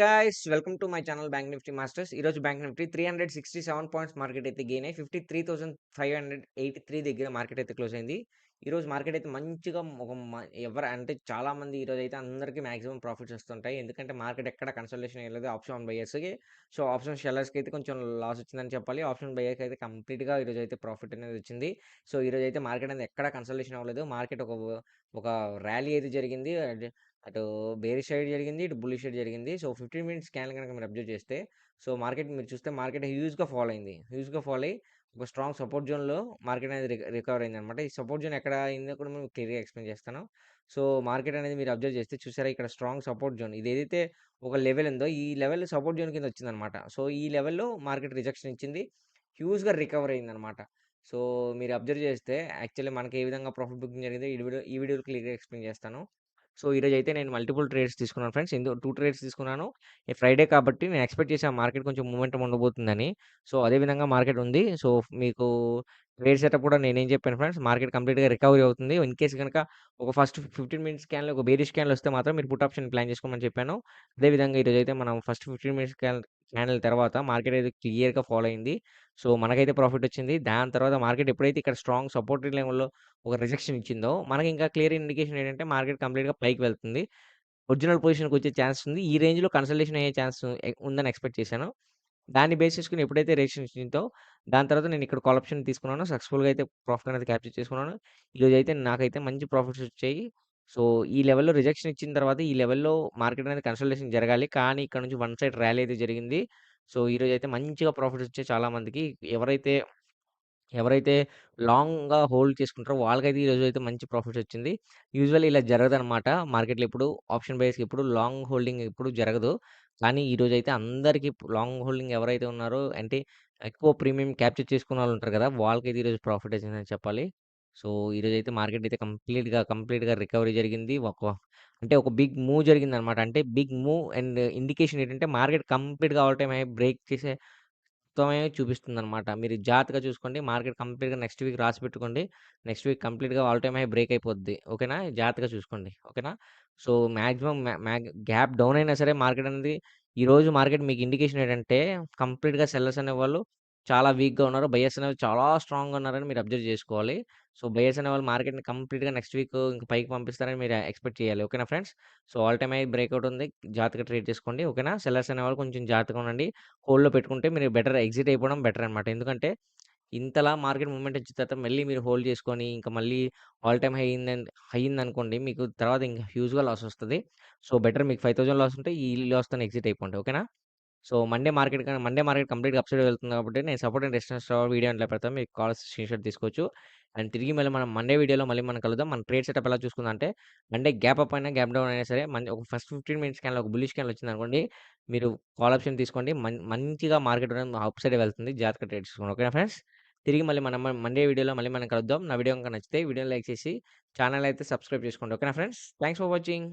Guys welcome to my channel bank Nifty masters ఈరోజు bank Nifty three hundred sixty seven points market అయితే gain అయ్యి fifty three thousand five hundred eighty three దగ్గర market అయితే close అయింది. ఈరోజు market అయితే మంచిగా ఒక ఎవరు అంటే చాలా మంది ఈరోజు అయితే అందరికీ మాక్సిమం ప్రాఫిట్స్ వస్తుంటాయి. ఎందుకంటే మార్కెట్ ఎక్కడ కన్సల్టేషన్ అయ్యలేదు ఆప్షన్ బయర్స్కి సో ఆప్షన్ షెల్లర్స్కి అయితే కొంచెం లాస్ వచ్చిందని చెప్పాలి. ఆప్షన్ బయర్కి అయితే కంప్లీట్గా ఈరోజు అయితే ప్రాఫిట్ అనేది వచ్చింది. సో ఈరోజు అయితే మార్కెట్ అనేది ఎక్కడ కన్సల్టేషన్ అవ్వలేదు. మార్కెట్ ఒక ఒక ర్యాలీ అయితే జరిగింది. అటు బేరీ సైడ్ జరిగింది ఇటు బుల్లి సైడ్ జరిగింది. సో ఫిఫ్టీన్ మినిట్స్ స్కాన్ కనుక మీరు అబ్జర్వ్ చేస్తే సో మార్కెట్ మీరు చూస్తే మార్కెట్ హ్యూజ్గా ఫాలో అయింది. హ్యూజ్గా ఫాలో అయ్యి ఒక స్ట్రాంగ్ సపోర్ట్ జోన్లో మార్కెట్ అనేది రికవర్ అయింది అనమాట ఈ సపోర్ట్ జోన్ ఎక్కడ అయిందో కూడా మేము క్లియర్గా ఎక్స్ప్లెయిన్ చేస్తాను. సో మార్కెట్ అనేది మీరు అబ్జర్వ్ చేస్తే చూసారా ఇక్కడ స్ట్రాంగ్ సపోర్ట్ జోన్. ఇది ఏదైతే ఒక లెవెల్ ఉందో ఈ లెవెల్ సపోర్ట్ జోన్ కింద వచ్చిందనమాట సో ఈ లెవెల్లో మార్కెట్ రిజెక్షన్ ఇచ్చింది. హ్యూజ్గా రికవర్ అయిందనమాట సో మీరు అబ్జర్వ్ చేస్తే యాక్చువల్లీ మనకి ఏ విధంగా ప్రాఫిట్ బుకింగ్ జరిగిందో ఈ వీడియో ఈ వీడియోలో క్లియర్గా ఎక్స్ప్లెయిన్ చేస్తాను. సో ఈరోజు అయితే నేను మల్టిపుల్ ట్రేడ్స్ తీసుకున్నాను ఫ్రెండ్స్. ఇందులో టూ ట్రేడ్స్ తీసుకున్నాను. ఫ్రైడే కాబట్టి నేను ఎక్స్పెక్ట్ చేసే మార్కెట్ కొంచెం మూమెంట్ ఉండబోతుందని. సో అదే విధంగా మార్కెట్ ఉంది. సో మీకు ట్రేడ్ సెటప్ కూడా నేనేం చెప్పాను ఫ్రెండ్స్ మార్కెట్ కంప్లీట్గా రికవరీ అవుతుంది. ఇన్ కేసు కనుక ఒక ఫస్ట్ ఫిఫ్టీన్ మినిట్స్ క్యాన్లో ఒక బేరీ స్కాన్లు వస్తే మాత్రం మీరు పుట్ ఆప్షన్ ప్లాన్ చేసుకోమని చెప్పాను. అదేవిధంగా ఈరోజు అయితే మనం first fifteen minutes scan candle తర్వాత మార్కెట్ అయితే క్లియర్గా ఫాలో అయింది. సో మనకైతే ప్రాఫిట్ వచ్చింది. దాని తర్వాత మార్కెట్ ఎప్పుడైతే ఇక్కడ స్ట్రాంగ్ సపోర్ట్ లెవెల్లో ఒక రిజెక్షన్ ఇచ్చిందో మనకి ఇంకా క్లియర్ ఇండికేషన్ ఏంటంటే మార్కెట్ కంప్లీట్గా పైకి వెళ్తుంది. ఒరిజినల్ పొజిషన్కి వచ్చే ఛాన్స్ ఉంది. ఈ రేంజ్లో కన్సల్టేషన్ అయ్యే ఛాన్స్ ఉందని ఎక్స్పెక్ట్ చేశాను. దాన్ని బేస్ చేసుకుని ఎప్పుడైతే రిజెక్షన్ ఇచ్చిందో దాని తర్వాత నేను ఇక్కడ కాల్ ఆప్షన్ తీసుకున్నాను సక్సెస్ఫుల్గా అయితే ప్రాఫిట్ అనేది క్యాప్చర్ చేసుకున్నాను. ఈరోజు అయితే నాకైతే మంచి ప్రాఫిట్స్ వచ్చాయి. సో ఈ లెవెల్‌లో రిజెక్షన్ ఇచ్చిన తర్వాత ఈ లెవెల్‌లో మార్కెట్ అనేది కన్సల్టేషన్ జరగాలి. కానీ ఇక్కడ నుంచి వన్ సైడ్ ర్యాలీ అయితే జరిగింది. సో ఈరోజు అయితే మంచిగా ప్రాఫిట్స్ వచ్చాయి చాలామందికి. ఎవరైతే ఎవరైతే లాంగ్‌గా హోల్డ్ చేసుకుంటారో వాళ్ళకైతే ఈరోజు అయితే మంచి ప్రాఫిట్స్ వచ్చింది. యూజువల్లీ ఇలా జరగదనమాట. మార్కెట్‌లో ఎప్పుడు ఆప్షన్ బయర్స్‌కి ఎప్పుడు లాంగ్ హోల్డింగ్ ఎప్పుడు జరగదు. కానీ ఈరోజు అయితే అందరికీ లాంగ్ హోల్డింగ్ ఎవరైతే ఉన్నారో అంటే ఎక్కువ ప్రీమియం క్యాప్చర్ చేసుకున్న వాళ్ళు ఉంటారు కదా! వాళ్ళకైతే ఈరోజు ప్రాఫిట్ వచ్చిందని చెప్పాలి. సో ఈరోజు అయితే మార్కెట్ అయితే కంప్లీట్‌గా, కంప్లీట్‌గా రికవరీ జరిగింది. ఒక అంటే ఒక బిగ్ మూవ్ జరిగిందనమాట. అంటే బిగ్ మూవ్ అండ్ ఇండికేషన్ ఏంటంటే మార్కెట్ కంప్లీట్‌గా ఆల్ టైమ్ హై బ్రేక్ చేసే మొత్తమే చూపిస్తుందనమాట. మీరు జాగ్రత్తగా చూసుకోండి. మార్కెట్ కంప్లీట్‌గా నెక్స్ట్ వీక్ రాసి పెట్టుకోండి. నెక్స్ట్ వీక్ కంప్లీట్‌గా ఆల్ టైమ్ హై బ్రేక్ అయిపోద్ది. ఓకేనా? జాగ్రత్తగా చూసుకోండి. ఓకేనా? సో మాక్సిమం మ్యా గ్యాప్ డౌన్ అయినా సరే మార్కెట్ అనేది ఈరోజు మార్కెట్ మీకు ఇండికేషన్ ఏంటంటే కంప్లీట్‌గా సెల్లర్స్ అనేవాళ్ళు చాలా వీక్‌గా ఉన్నారు. బయర్స్ చాలా స్ట్రాంగ్‌గా ఉన్నారని మీరు అబ్జర్వ్ చేసుకోవాలి. సో బయర్స్ మార్కెట్‌ని కంప్లీట్‌గా నెక్స్ట్ వీక్ ఇంకా పైకి పంపిస్తారని మీరు ఎక్స్‌పెక్ట్ చేయాలి. ఓకేనా friends? So all time high breakout ఉంది. జాగ్రత్తగా ట్రేడ్ చేసుకోండి. ఓకేనా? సెల్లర్స్ అనేవాళ్ళు కొంచెం జాగ్రత్తగా ఉండండి. హోల్డ్‌లో పెట్టుకుంటే మీరు బెటర్ ఎగ్జిట్ అయిపోవడం బెటర్ అనమాట. ఎందుకంటే ఇంతలా మార్కెట్ మూమెంట్ వచ్చిన తర్వాత మళ్ళీ మీరు హోల్డ్ చేసుకొని ఇంకా మళ్ళీ ఆల్ టైమ్ హై అయిందని అయిందనుకోండి మీకు తర్వాత ఇంకా హ్యూజ్‌గా లాస్ వస్తుంది సో బెటర్ మీకు 5000 లాస్ ఉంటే ఈ లాస్‌తోని ఎగ్జిట్ అయిపోండి. ఓకేనా? సో మండే మార్కెట్ కానీ మండే మార్కెట్ కంప్లీట్‌గా అప్సైడ్ వెళ్తుంది కాబట్టి నేను సపోర్ట్ అండ్ రెసిస్టెన్స్ వీడియో అంటే పెడతాను. మీకు కావాల్సిన స్క్రీన్‌షాట్ తీసుకోవచ్చు. అండ్ తిరిగి మళ్ళీ మనం మండే వీడియోలో మళ్ళీ మనం కలుద్దాం. మన ట్రేడ్ సెటప్ ఎలా చూసుకుందాం అంటే మండే గ్యాప్ అప్ అయినా గ్యాప్ డౌన్ అయినా సరే మన్ ఒక ఫస్ట్ 15 మినిట్స్ క్యాన్ ఒక బుల్లిష్ స్కాన్ వచ్చిందనుకోండి మీరు కాల్ ఆప్షన్ తీసుకోండి. మంచిగా మార్కెట్ అప్ సైడ్ వెళ్తుంది. జాగ్రత్తగా ట్రేడ్ చేసుకోండి. ఓకేనా ఫ్రెండ్స్? తిరిగి మళ్ళీ మనం మండే వీడియోలో మళ్ళీ మనం కలుద్దాం. నా వీడియో కనుక నచ్చితే వీడియో లైక్ చేసి ఛానల్ అయితే సబ్స్క్రైబ్ చేసుకోండి. ఓకేనా ఫ్రెండ్స్? Thanks for watching.